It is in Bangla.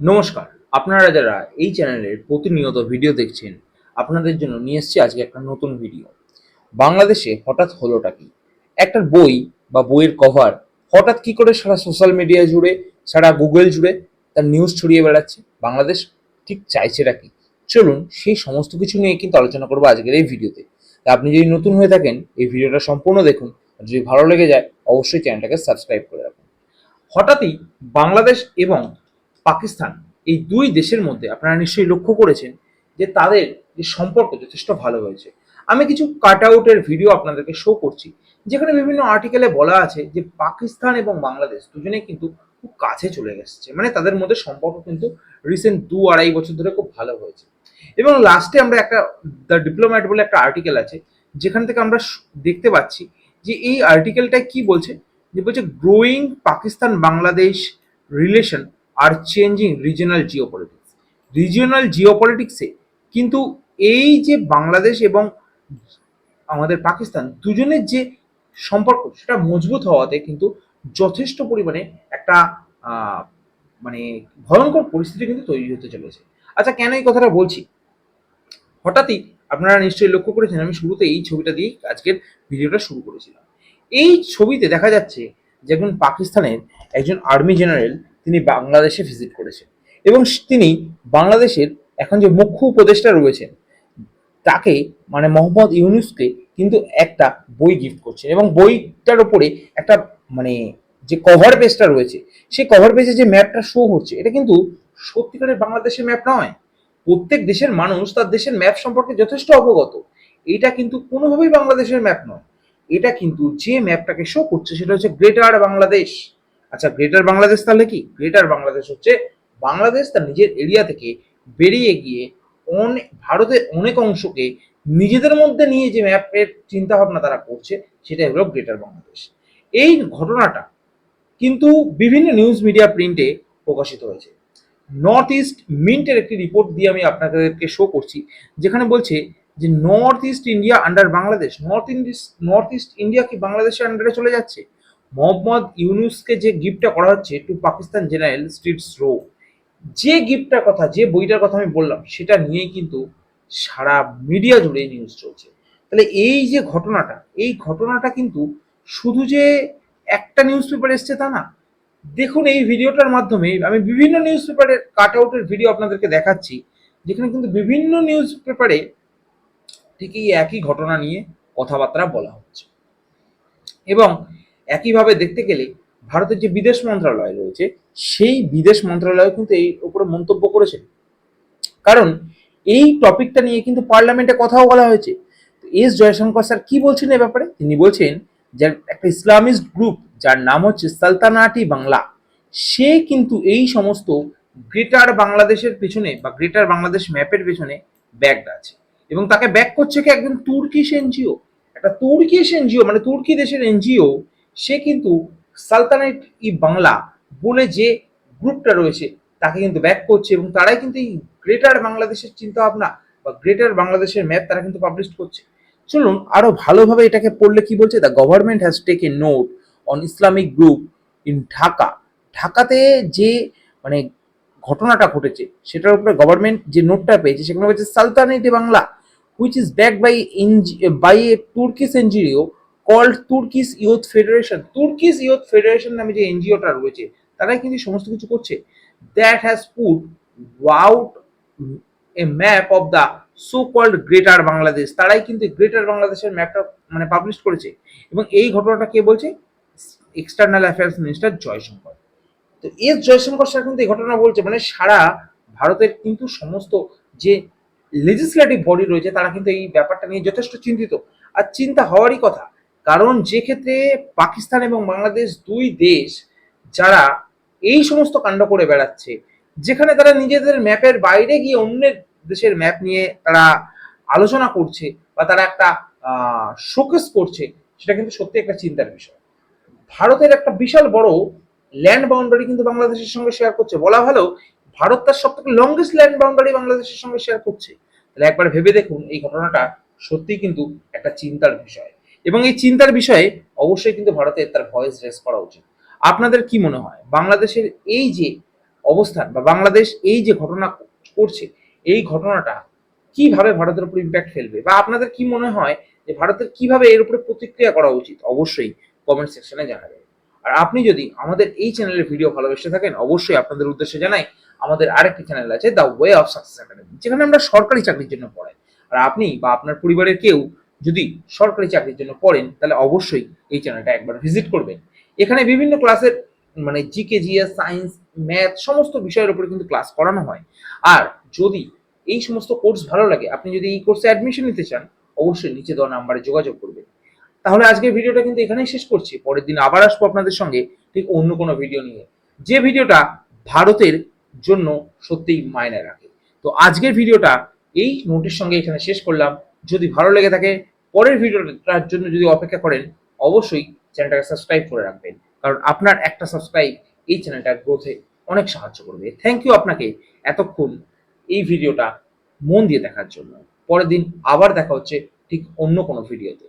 নমস্কার। আপনারা যারা এই চ্যানেলের প্রতিনিয়ত ভিডিও দেখছেন, আপনাদের জন্য নিয়ে এসেছি আজকে একটা নতুন ভিডিও। বাংলাদেশে হঠাৎ হলোটা কি? একটা বই বা বইয়ের কভার হঠাৎ কি করে সারা সোশ্যাল মিডিয়া জুড়ে, সারা গুগল জুড়ে তার নিউজ ছড়িয়ে বেড়াচ্ছে? বাংলাদেশ ঠিক চাইছেটা কি? চলুন সেই সমস্ত কিছু নিয়ে কিন্তু আলোচনা করব আজকের এই ভিডিওতে। তা আপনি যদি নতুন হয়ে থাকেন, এই ভিডিওটা সম্পূর্ণ দেখুন। আর যদি ভালো লেগে যায়, অবশ্যই চ্যানেলটাকে সাবস্ক্রাইব করে রাখুন। হঠাৎই বাংলাদেশ এবং পাকিস্তান, এই দুই দেশের মধ্যে আপনারা নিশ্চয়ই লক্ষ্য করেছেন যে তাদের যে সম্পর্ক যথেষ্ট ভালো হয়েছে। আমি কিছু কাট আউটের ভিডিও আপনাদেরকে শো করছি, যেখানে বিভিন্ন আর্টিকেলে বলা আছে যে পাকিস্তান এবং বাংলাদেশ দুজনেই কিন্তু খুব কাছে চলে এসেছে। মানে তাদের মধ্যে সম্পর্ক কিন্তু রিসেন্ট দু আড়াই বছর ধরে খুব ভালো হয়েছে। এবং লাস্টে আমরা একটা দ্য ডিপ্লোম্যাট বলে একটা আর্টিকেল আছে, যেখান থেকে আমরা দেখতে পাচ্ছি যে এই আর্টিকেলটায় কি বলছে? যে বলছে গ্রোয়িং পাকিস্তান বাংলাদেশ রিলেশন আর চেঞ্জিং রিজিওনাল জিওপলিটিক্স রিজিওনাল জিওপলিটিক্সে কিন্তু এই যে বাংলাদেশ এবং আমাদের পাকিস্তান দুজনের যে সম্পর্ক সেটা মজবুত হওয়াতে কিন্তু যথেষ্ট পরিমাণে একটা মানে ভয়ঙ্কর পরিস্থিতি কিন্তু তৈরি হতে চলেছে। আচ্ছা কেন এই কথাটা বলছি? হঠাৎই আপনারা নিশ্চয়ই লক্ষ্য করেছেন, আমি শুরুতে এই ছবিটা দিয়েই আজকের ভিডিওটা শুরু করেছিলাম। এই ছবিতে দেখা যাচ্ছে যে একজন পাকিস্তানের একজন আর্মি জেনারেল তিনি বাংলাদেশে ভিজিট করেছেন। এবং তিনি বাংলাদেশের এখন যে মুখ্য উপদেষ্টা রয়েছেন, তাকে মানে মোহাম্মদ ইউনুসকে কিন্তু একটা বই গিফট করছেন। এবং বইটার ওপরে একটা মানে যে কভার পেজটা রয়েছে, সেই কভার পেজে যে ম্যাপটা শো হচ্ছে, এটা কিন্তু সত্যিকারের বাংলাদেশের ম্যাপ নয়। প্রত্যেক দেশের মানুষ তার দেশের ম্যাপ সম্পর্কে যথেষ্ট অবগত। এটা কিন্তু কোনোভাবেই বাংলাদেশের ম্যাপ নয়। এটা কিন্তু যে ম্যাপটাকে শো করছে, সেটা হচ্ছে গ্রেটার বাংলাদেশ আচ্ছা গ্রেটার বাংলাদেশ তাহলে কি? গ্রেটার বাংলাদেশ হচ্ছে বাংলাদেশ তার নিজের এরিয়া থেকে বেরিয়ে গিয়ে অনেক ভারতের অনেক অংশকে নিজেদের মধ্যে নিয়ে যে ম্যাপের চিন্তা ভাবনা তারা করছে, সেটাই হলো গ্রেটার বাংলাদেশ এই ঘটনাটা কিন্তু বিভিন্ন নিউজ মিডিয়া প্রিন্টে প্রকাশিত হয়েছে। নর্থ ইস্ট মিন্টের একটি রিপোর্ট দিয়ে আমি আপনাদেরকে শো করছি, যেখানে বলছে যে north east India under Bangladesh north Indies north east India কি বাংলাদেশের আন্ডারে চলে যাচ্ছে? মোহাম্মদ ইউনুসকে যে গিফটটা করা হচ্ছে to Pakistan general streets rho যে গিফটটার কথা, যে বইটার কথা আমি বললাম, সেটা নিয়েই কিন্তু সারা মিডিয়া জুড়ে নিউজ চলছে। তাহলে এই যে ঘটনাটা, এই ঘটনাটা কিন্তু শুধু যে একটা নিউজ পেপার এসছে তা না, দেখুন এই ভিডিওটার মাধ্যমে আমি বিভিন্ন নিউজ পেপারের কাট আউটের ভিডিও আপনাদেরকে দেখাচ্ছি, যেখানে কিন্তু বিভিন্ন নিউজ পেপারে ঠিক এই একই ঘটনা নিয়ে কথাবার্তা বলা হচ্ছে। এবং একইভাবে দেখতে গেলে ভারতের যে বিদেশ মন্ত্রণালয় রয়েছে, সেই বিদেশ মন্ত্রণালয় কিন্তু এই উপরে মন্তব্য করেছে। কারণ এই টপিকটা নিয়ে কিন্তু পার্লামেন্টে কথাও বলা হয়েছে। এস জয়শঙ্কর স্যার কি বলছেন এ ব্যাপারে? তিনি বলছেন যে একটা ইসলামিস্ট গ্রুপ যার নাম হচ্ছে সালতানাটি বাংলা, সে কিন্তু এই সমস্ত গ্রেটার বাংলাদেশের পেছনে বা গ্রেটার বাংলাদেশ ম্যাপের পেছনে ব্যাগড আছে। এবং তাকে ব্যাক করছে কি একজন তুর্কিশ এনজিও? একটা তুর্কিশ এনজিও মানে তুর্কি দেশের এনজিও সে কিন্তু সালতানেট ই বাংলা বলে যে গ্রুপটা রয়েছে, তাকে কিন্তু ব্যাক করছে এবং তারাই কিন্তু এই গ্রেটার বাংলাদেশের চিন্তা ভাবনা বা গ্রেটার বাংলাদেশের ম্যাপ তারা কিন্তু পাবলিশ করছে। চলুন আরও ভালোভাবে এটাকে পড়লে কি বলছে? The government has taken note on Islamic group in Dhaka ঢাকাতে যে মানে ঘটনাটা ঘটেছে, সেটার উপরে গভর্নমেন্ট যে নোটটা পেয়েছে, সেখানে হচ্ছে Saltanat e Bangla which is back by by a Turkish NGO called Turkish Youth Federation Turkish Youth Federation নামে যে এনজিওটা রয়েছে, তারাই কিন্তু সমস্ত কিছু করছে। That has put out a map of the so called Greater Bangladesh তারাই কিন্তু গ্রেটার বাংলাদেশের ম্যাপটা মানে পাবলিশ করেছে। এবং এই ঘটনাটা কে বলছে? এক্সটার্নাল অ্যাফেয়ার্স মিনিস্টার জয়শঙ্কর তো এস জয়শঙ্কর স্যার কিন্তু এই ঘটনা বলছে মানে সারা ভারতের কিন্তু সমস্ত যে লেজিসলেটিভ বডি রয়েছে, তারা কিন্তু এই ব্যাপারটা নিয়ে যথেষ্ট চিন্তিত। আর চিন্তা হওয়ারই কথা কারণ যে ক্ষেত্রে পাকিস্তান এবং বাংলাদেশ দুই দেশ যারা এই সমস্ত কাণ্ড করে বেড়াচ্ছে, যেখানে তারা নিজেদের ম্যাপের বাইরে গিয়ে অন্যের দেশের ম্যাপ নিয়ে তারা আলোচনা করছে বা তারা একটা শোকেস করছে, সেটা কিন্তু সত্যি একটা চিন্তার বিষয়। ভারতের একটা বিশাল বড় ল্যান্ড বাউন্ডারি কিন্তু বাংলাদেশের সঙ্গে শেয়ার করছে। বলা ভালো ভারত তার সব থেকে লংগেস্ট ল্যান্ড বাউন্ডারি বাংলাদেশের সঙ্গে শেয়ার করছে। তাহলে একবার ভেবে দেখুন, এই ঘটনাটা সত্যি কিন্তু একটা চিন্তার বিষয়। এবং এই চিন্তার বিষয়ে অবশ্যই কিন্তু ভারতের তার ভয়েস রেস করা উচিত। আপনাদের কি মনে হয়? বাংলাদেশের এই যে অবস্থান বা বাংলাদেশ এই যে ঘটনা করছে, এই ঘটনাটা কীভাবে ভারতের উপর ইম্প্যাক্ট ফেলবে? বা আপনাদের কি মনে হয় যে ভারতের কীভাবে এর উপরে প্রতিক্রিয়া করা উচিত? অবশ্যই কমেন্ট সেকশনে জানাবেন। আর আপনি যদি আমাদের এই চ্যানেলের ভিডিও ভালোবেসে থাকেন, অবশ্যই আপনাদের উদ্দেশ্যে জানাই, আমাদের আরেকটি চ্যানেল আছে The Way of Success Academy যেখানে আমরা সরকারি চাকরির জন্য পড়াই। আর আপনি বা আপনার পরিবারের কেউ যদি সরকারি চাকরির জন্য পড়েন, তাহলে অবশ্যই এই চ্যানেলটা একবার ভিজিট করবেন। এখানে বিভিন্ন ক্লাসের মানে জিকে জিএস সায়েন্স ম্যাথ সমস্ত বিষয়ের উপরে কিন্তু ক্লাস করানো হয়। আর যদি এই সমস্ত কোর্স ভালো লাগে, আপনি যদি এই কোর্সে অ্যাডমিশন নিতে চান, অবশ্যই নিচে দেওয়া নাম্বারে যোগাযোগ করবেন। তাহলে আজকের ভিডিওটা কিন্তু এখানেই শেষ করছি। পরের দিন আবার আসব আপনাদের সঙ্গে ঠিক অন্য কোনো ভিডিও নিয়ে। যে ভিডিওটা ভারতের জন্য সত্যিই মায়নে রাখে। তো আজকের ভিডিওটা এই নোটের সঙ্গে এখানে শেষ করলাম। যদি ভালো লেগে থাকে, পরের ভিডিওটার জন্য যদি অপেক্ষা করেন, অবশ্যই চ্যানেলটাকে সাবস্ক্রাইব করে রাখবেন। কারণ আপনার একটা সাবস্ক্রাইব এই চ্যানেলটার গ্রোথে অনেক সাহায্য করবে। থ্যাংক ইউ আপনাকে এতক্ষণ এই ভিডিওটা মন দিয়ে দেখার জন্য। পরের দিন আবার দেখা হচ্ছে ঠিক অন্য কোনো ভিডিওতে।